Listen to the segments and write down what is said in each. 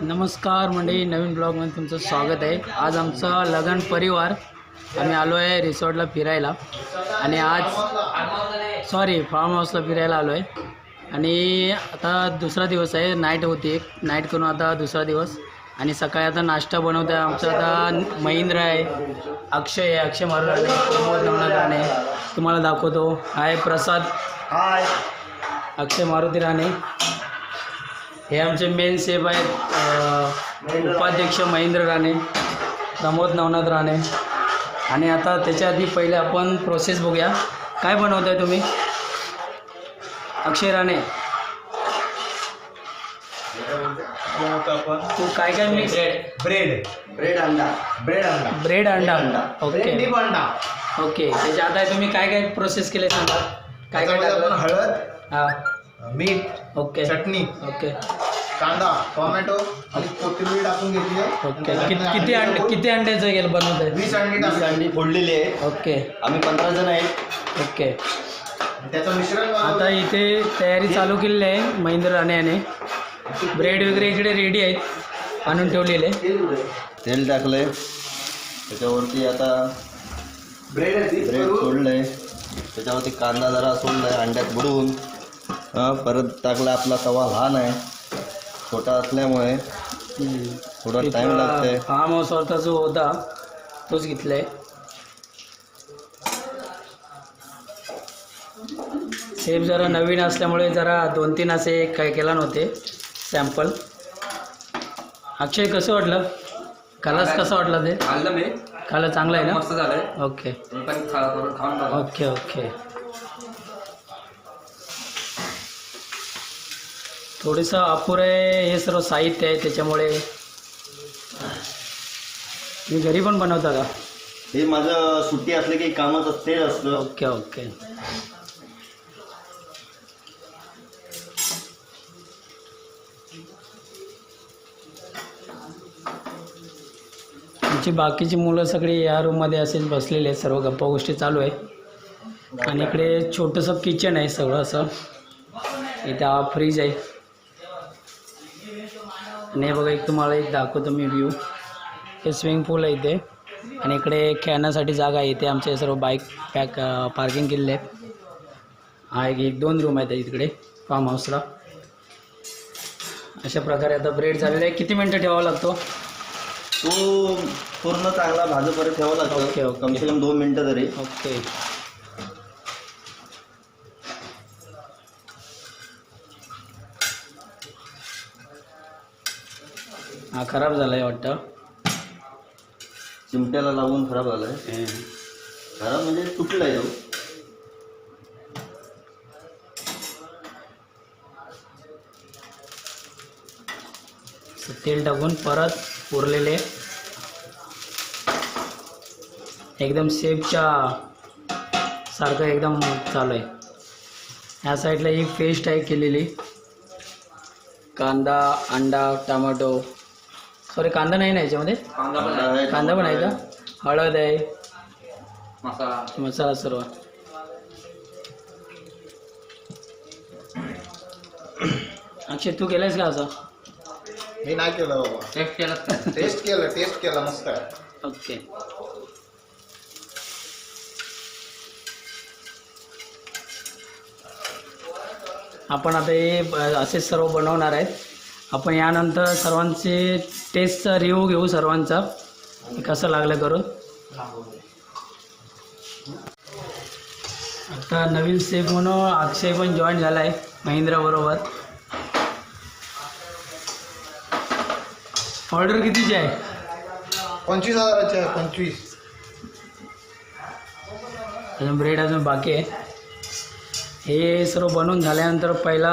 नमस्कार मंडळी नवीन ब्लॉगमध्ये तुमचं स्वागत आहे. आज आमचा लगन परिवार आम्ही आलो आहे रिसॉर्टला फिरायला. आणि आज सॉरी फार्म हाऊसला फिरायला आलो आहे. आणि आता दुसरा दिवस आहे नाईट होती एक. नाईट करून आता दुसरा दिवस. आणि सकाळी आता नाश्ता बनवतो आहे आमचा. आता महेंद्र आहे अक्षय आहे. अक्षय मारुलाने प्रमोद नवनाथ राणे. तुम्हाला दाखवतो. आहे प्रसाद. हाय. अक्षय मारुती राणे. हे आमचे मेन सेफ आहेत उपाध्यक्ष महेंद्र राणे प्रमोद नवनाथ राणे. आणि आता त्याच्या आधी पहिले आपण प्रोसेस बघूया. काय बनवताय तुम्ही? अक्षय राणे. तू काय काय मिक्स ब्रेड ब्रेड अंडा. ब्रेड अंडा. ब्रेड अंडा. ओके ब्रेड डीप अंडा. ओके त्याच्या आता तुम्ही काय काय प्रोसेस केले सांगा? काय काय हळद. हां. मीठ ओके. चटणी ओके. कांदा टोमॅटो आणि कोथिंबीर टाकून घेतली आहे. ओके. आणि किती अंडे किती अंड्याचं गेलं बनवत आहे वीस अंडी वीस टाकली अंडी फोडलेली आहे. ओके. आम्ही पंधरा जण आहेत ओके. त्याचं मिश्रण आता. इथे तयारी चालू केलेली आहे महेंद्र राणे याने. ब्रेड वगैरे इकडे रेडी आहेत आणून ठेवलेले. तेल टाकलंय. त्याच्यावरती आता ब्रेड आहे ती. ब्रेड सोडलंय. त्याच्यावरती कांदा जरा सोडलाय अंड्यात बुडवून. परत टाकला आपला तवा लहान आहे. छोटा असल्यामुळे थोडा टाइम लागतंय. फार्म हाऊसवरचा जो होता तोच घेतलाय. सेफ जरा नवीन असल्यामुळे जरा दोन तीन असे काय केला नव्हते. सॅम्पल अक्षय कसं वाटलं? कालच कसं वाटलं ते? खाल्लं मी. काल चांगलं आहे मस्त ना ओके करून खाऊन बघा. ओके ओके थोडंसं अपुरं आहे हे सर्व साहित्य आहे त्याच्यामुळे मी घरी पण बनवता का हे माझं सुट्टी असले की कामच असते असतं ओके ओके. आमची बाकीची मुलं सगळी या रूममध्ये असेच बसलेले आहेत सर्व गप्पा गोष्टी चालू आहे. आणि इकडे छोटंसं किचन आहे सगळं असं. इथे हा फ्रीज आहे. आणि हे बघा एक तुम्हाला एक दाखवतो मी व्ह्यू हे स्विमिंग पूल आहे इथे. आणि इकडे खेळण्यासाठी जागा आहे. इथे आमचे सर्व बाईक पॅक पार्किंग केलेले आहेत. हा एक दोन रूम आहेत इकडे फार्म हाऊसला अशा प्रकारे आता ब्रेड झालेला आहे. किती मिनटं ठेवावा लागतो? तो पूर्ण चांगला भाजपर्यंत ठेवावा ओके, लागतो ओके. कम से कम दोन मिनिटं तरी. ओके हा खराब झाला आहे वाटतं. चिमट्याला लावून खराब झालाय. हे. खराब म्हणजे तुटलाय तो. असं तेल टाकून परत उरलेले एकदम सेफच्या सारखं एकदम चालू आहे. ह्या साईडला ही पेस्ट आहे केलेली. कांदा अंडा टमाटो. सॉरी कांदा नाही ना याच्यामध्ये? कांदा पण आहे. कांदा पण आहे का? हळद आहे. मसाला. मसाला सर्व. अक्षय तू केलंयस का असं? हे नाही केलं बाबा. टेस्ट केलं. टेस्ट केलं टेस्ट केलं मस्त आहे. ओके. आपण आता हे ब- असेच सर्व बनवणार आहेत. आपण यानंतर सर्वांचे टेस्टचा रिव्ह्यू घेऊ सर्वांचा. कसं लागलं करून? आता नवीन सेफ म्हणून अक्षय पण जॉईन झाला आहे महिंद्राबरोबर ऑर्डर कितीची आहे? पंचवीस हजाराचे आहे पंचवीस. अजून ब्रेड अजून बाकी आहे. हे सर्व बनवून झाल्यानंतर पहिला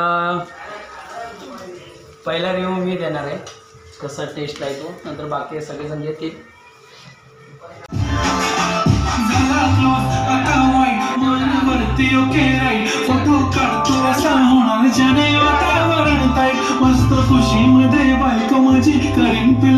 पहिला रिव्ह्यू मी देणार आहे. कसा टेस्ट आहे तो? नंतर बाकी सगळेजण येतील फोटो वातावरण मस्त खुशी मध्ये बायको माझी करीन तुला